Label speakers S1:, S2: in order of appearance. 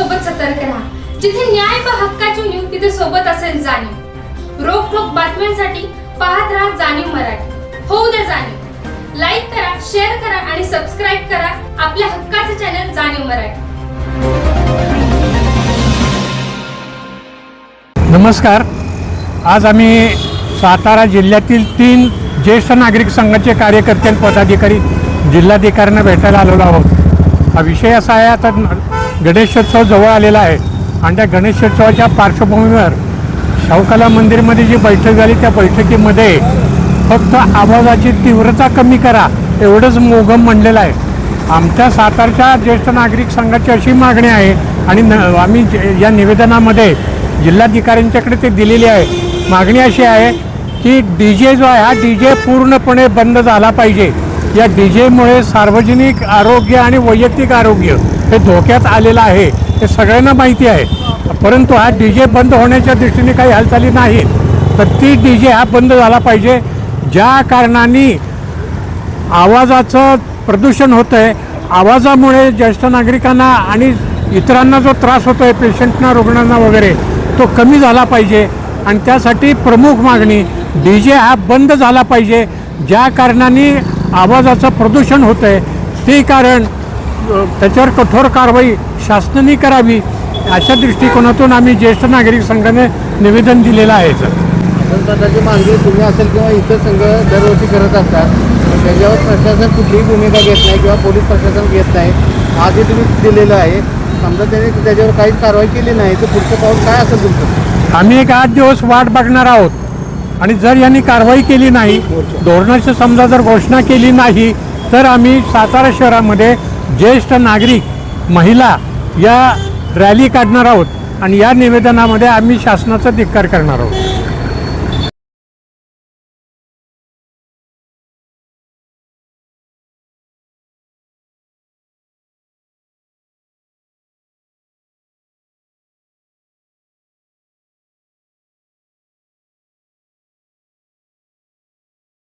S1: सोबत सतर्क राहा. जिथे न्याय व हक्काची न्यूज तिथे सोबत असेल जाणीव. रोखोक बातम्यांसाठी पाहत राहा जाणीव मराठी. होऊ द्या जाणीव. लाईक करा शेअर करा आणि सबस्क्राईब करा आपल्या हक्काचे चॅनल जाणीव मराठी.
S2: नमस्कार. आज आम्ही सातारा जिल्ह्यातील तीन ज्येष्ठ नागरिक संघाचे कार्यकर्ते पदाधिकारी जिल्हाधिकाऱ्यांना भेटायला आलेलो आहोत. हा विषय असा आहे आता गणेशोत्सव जवळ आलेला आहे. आणि त्या गणेशोत्सवाच्या पार्श्वभूमीवर शाहूकला मंदिरमध्ये जी बैठक झाली त्या बैठकीमध्ये फक्त आवाजाची तीव्रता कमी करा एवढंच मोगम म्हणलेलं आहे. आमच्या सातारच्या ज्येष्ठ नागरिक संघाची अशी मागणी आहे आणि न आम्ही जे- या निवेदनामध्ये जिल्हाधिकाऱ्यांच्याकडे ते दिलेली आहे. मागणी अशी आहे की डी जे जो आहे हा डी जे पूर्णपणे बंद झाला पाहिजे. या डी जेमुळे सार्वजनिक आरोग्य आणि वैयक्तिक आरोग्य हे धोक्यात आलेलं आहे हे सगळ्यांना माहिती आहे. परंतु हा डी जे बंद होण्याच्या दृष्टीने काही हालचाली नाहीत. तर ती डी जे हा बंद झाला पाहिजे ज्या कारणाने आवाजाचं प्रदूषण होतं आहे आवाजामुळे ज्येष्ठ नागरिकांना आणि इतरांना जो त्रास होतो आहे पेशंटना रुग्णांना वगैरे तो कमी झाला पाहिजे. आणि त्यासाठी प्रमुख मागणी डी जे हा बंद झाला पाहिजे ज्या कारणाने आवाजाचं प्रदूषण होतं आहे ते कारण त्याच्यावर कठोर कारवाई शासनाने करावी अशा दृष्टिकोनातून आम्ही ज्येष्ठ नागरिक संघाने निवेदन दिलेलं आहे. सर
S3: स्वतःची मागणी तुम्ही असेल किंवा इतर संघ दरवर्षी करत असतात त्याच्यावर प्रशासन कुठलीही भूमिका घेत नाही किंवा पोलीस प्रशासन घेत नाही. आधी तुम्ही दिलेलं आहे. समजा त्याने त्याच्यावर काहीच कारवाई केली नाही तर पुढचं पाऊल काय असेल तुमचं?
S2: आम्ही एक आठ दिवस वाट बघणार आहोत. आणि जर यांनी कारवाई केली नाही धोरणाची समजा जर घोषणा केली नाही तर आम्ही सातारा शहरामध्ये ज्येष्ठ नागरिक महिला या रॅली काढणार आहोत आणि या निवेदनामध्ये आम्ही शासनाचा धिक्कार करणार आहोत.